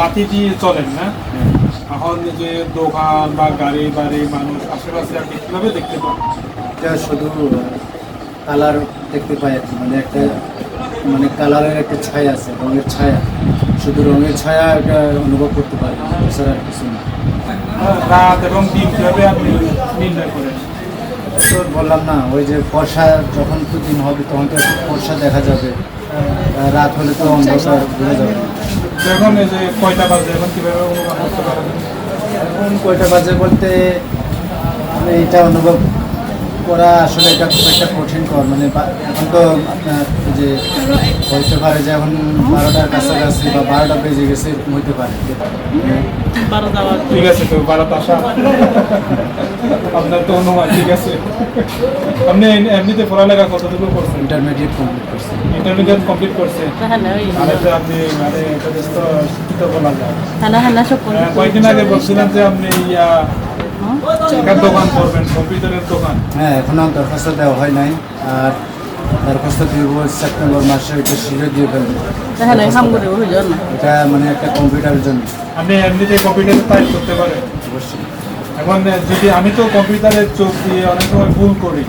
লাঠি দিয়ে চলেন না? এখন যে দোকান বা গাড়ি বাড়ি মানুষ আশেপাশে আপনি কীভাবে দেখতে পান? এটা শুধু কালার দেখতে পাই আর কি। মানে একটা মানে কালারের একটা ছায়া আছে রঙের ছায়া। শুধু রঙের ছায়া এটা অনুভব করতে পারি এছাড়া আর কিছু না। রাত এবং দিন কীভাবে আপনি নির্ণয় করেন? তো বললাম না ওই যে বর্ষা যখন তো দিন হবে তখন তো একটু বর্ষা দেখা যাবে। রাত হলে তো অন্ধকার বোঝা যাবে। এখন এই যে কয়টা বাজে? এখন কীভাবে অনুমান করতে পারেন? এখন কয়টা বাজে বলতে আমি এটা অনুভব করা আসলে এটা খুব একটা কঠিন কর মানে এখন তো আপনার যে হইতে পারে যে এখন বারোটার কাছাকাছি বা বারোটা বেজে গেছে হইতে পারে। ঠিক আছে তো বারোটা আসা। আপনার তো অনুমান ঠিক আছে। আপনি এমনিতে পড়ালেখা কতটুকু করছেন? ইন্টারমিডিয়েট কমপ্লিট করছি। ইন্টারমিডিয়েট কমপ্লিট করছে মানে তো আপনি মানে যথেষ্ট শিক্ষিত বলা যায়। সব করে আহ, কয়েকদিন আগে বলছিলাম যে আপনি ইয়া দোকান করবেন কম্পিউটারের দোকান? হ্যাঁ এখনও দরখাস্ত দেওয়া হয় নাই। আর দরখাস্ত দিব সেপ্টেম্বর মাসে এটা শিখে দিয়ে ফেলব। হয়ে না এটা মানে একটা কম্পিউটারের জন্য। আপনি এমনিতে কম্পিউটারে টাইপ করতে পারেন? অবশ্যই। এখন যদি আমি তো কম্পিউটারের চোখ দিয়ে অনেক সময় ভুল করি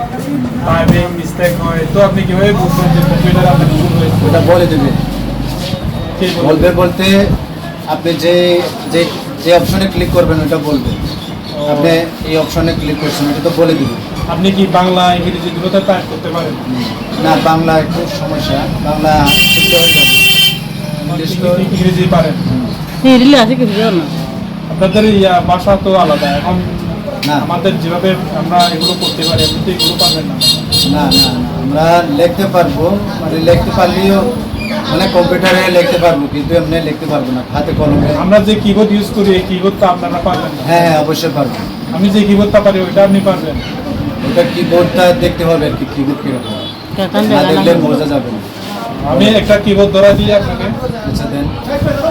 টাইমিং মিস্টেক হয় তো আপনি কীভাবে বুঝবেন যে কম্পিউটার আপনার ভুল হয়েছে? ওটা বলে দেবে? বলবে বলতে আপনি যে যে যে অপশনে ক্লিক করবেন ওটা বলবে। আপনি এই অপশনে ক্লিক করছেন এটা তো বলে দিবে। আপনি কি বাংলা ইংরেজি দুটোতে টাইপ করতে পারেন? না বাংলা একটু সমস্যা। বাংলা শিখতে হয়ে যাবে ইংলিশ তো ইংরেজি পারেন। হিরিলে আছে কিছু যাও না। আপনাদের ইয়া ভাষা তো আলাদা। এখন না। আমাদের যেভাবে আমরা এগুলো করতে পারি আপনি তো এগুলো পারবেন না। না না না, আমরা লিখতে পারব মানে লিখতে পারলেও মানে কম্পিউটারে লিখতে পারব কিন্তু এমনি লিখতে পারব না হাতে কলমে। আমরা যে কিবোর্ড ইউজ করি এই কিবোর্ডটা আপনারা পারবেন হ্যাঁ হ্যাঁ অবশ্যই পারব। আমি যে কিবোর্ডটা পারি ওইটা আপনি পারবেন। ওটা কিবোর্ডটা দেখতে হবে আর কি কিবোর্ড কীরকম না দেখলে বোঝা যাবে না। আমি একটা কিবোর্ড ধরা দিই আপনাকে। আচ্ছা দেন।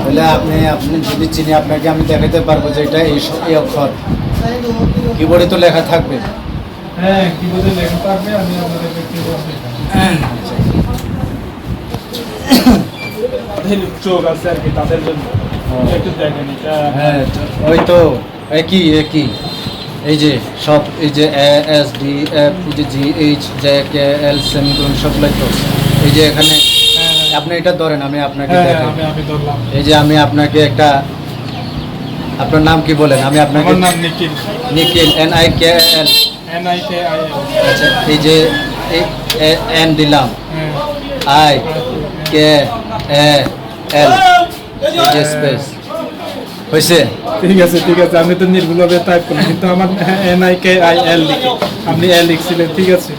তাহলে আপনি আপনি যদি চিনি আপনাকে আমি দেখাতে পারব যে এটা এই এই অক্ষর। কিবোর্ডে তো লেখা থাকবে। হ্যাঁ কিবোর্ডে লেখা থাকবে আমি আপনাদের কিবোর্ড তাদের চোখ আছে আর কি তাদের জন্য। একটু দেখেন এটা। হ্যাঁ ওই তো একই একই। এই যে সব এই যে এস ডি এফ এই যে G H J K L semicolon সবগুলোই তো। এই যে এখানে হ্যাঁ, হ্যাঁ। আপনি এটা ধরেন আমি আপনাকে হ্যাঁ, এই যে আমি আপনাকে একটা আপনার নাম কি বলেন? আমি আপনাকে নাম Nikhil. Nikhil N I K L N I K I আচ্ছা এই যে এন দিলাম। আই কে এ এল এই যে স্পেস হয়েছে ঠিক আছে ঠিক আছে আমি তো নির্ভুলভাবে টাইপ করি কিন্তু আমার N I K I L লিখি। আপনি এল লিখছিলেন ঠিক আছে।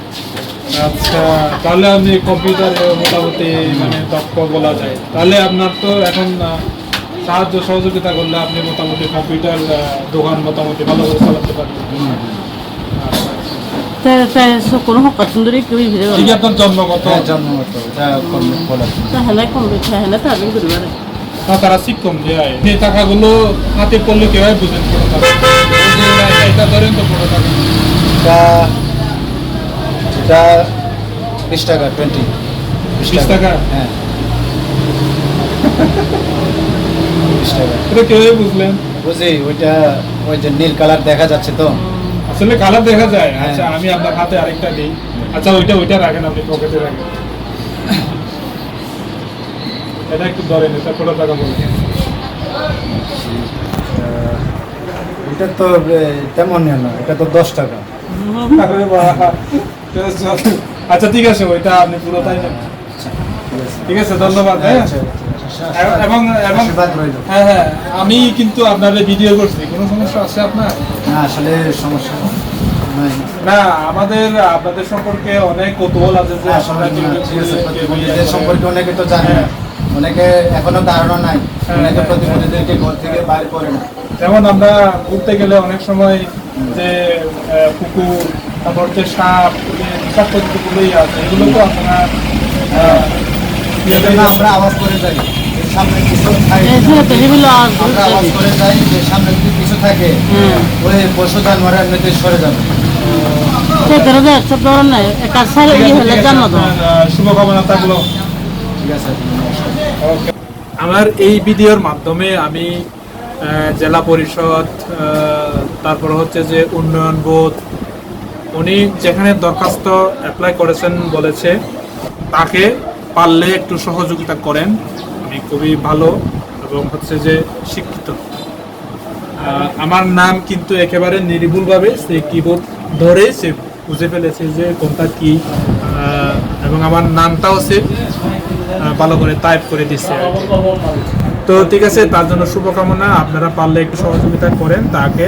আচ্ছা তাহলে আপনি কম্পিউটার মোটামুটি মানে দক্ষ বলা যায়। তাহলে আপনার তো এখন সাহায্য সহযোগিতা করলে আপনি মোটামুটি কম্পিউটার দোকান মোটামুটি ভালো করে চালাতে পারবেন। কোনো হক সুন্দরী কেউ ভিড়ে ঠিক আছে আপনার জন্মগত। হ্যাঁ জন্মগত তার করে বারে না তারা শিক্ষম যে এই টাকাগুলো হাতে পড়লে কেউ বুঝেন এটা- ধরেন তো টাকা এটা এটা বিশ টাকা টোয়েন্টি 20 টাকা? হ্যাঁ। বিশ টাকা। এটা কেউ বুঝলেন? বুঝি ওইটা ওই যে নীল কালার দেখা যাচ্ছে তো। আসলে কালার দেখা যায়। হ্যাঁ। আচ্ছা আমি আপনার হাতে আরেকটা দিই। আচ্ছা ওইটা ওইটা রাখেন আপনি পকেটে রাখেন। এটা একটু ধরেন এটা কত টাকা বলবেন এটা তো তেমন না এটা তো দশ টাকা। আচ্ছা ঠিক আছে ওইটা আপনি নেন। আচ্ছা, ঠিক আছে। ঠিক আছে ধন্যবাদ হ্যাঁ। আচ্ছা, আচ্ছা, আচ্ছা, এবং- এবং হ্যাঁ হ্যাঁ আমি কিন্তু আপনাদের ভিডিও করছি। কোনো সমস্যা আছে আপনার? না আসলে সমস্যা না আমাদের আপনাদের সম্পর্কে অনেক কৌতূহল আছে যে হ্যাঁ, আপনারা সম্পর্কে অনেকে তো জানে না। অনেকে এখনও ধারণা নাই। হ্যাঁ, অনেকে হ্যাঁ, ঘর থেকে বাইর করে না। যেমন আমরা ঘুরতে গেলে অনেক সময় যে কুকুর তারপর যে সাপ যে বিষাক্ত যেগুলোই আছে এগুলো তো আপনার আমরা আওয়াজ করে যাই সামনে কিছু থাকে। আমরা আওয়াজ করে যাই যে সামনে যদি কিছু থাকে ওই পশু জানোয়ার এমনিতে সরে যাবে। সব সারে ইয়ে হলে শুভকামনা থাকল। আমার এই ভিডিওর মাধ্যমে আমি জেলা পরিষদ তারপর হচ্ছে যে উন্নয়ন বোধ উনি যেখানে দরখাস্ত অ্যাপ্লাই করেছেন বলেছে তাকে পারলে একটু সহযোগিতা করেন। উনি খুবই ভালো এবং হচ্ছে যে শিক্ষিত। আমার নাম কিন্তু একেবারে নির্ভুলভাবে সে কিবোর্ড ধরে সে বুঝে ফেলেছে যে কোনটা কি এবং আমার নামটাও সে ভালো করে টাইপ করে দিচ্ছে তো ঠিক আছে, তার জন্য শুভকামনা। আপনারা পারলে একটু সহযোগিতা করেন, তাকে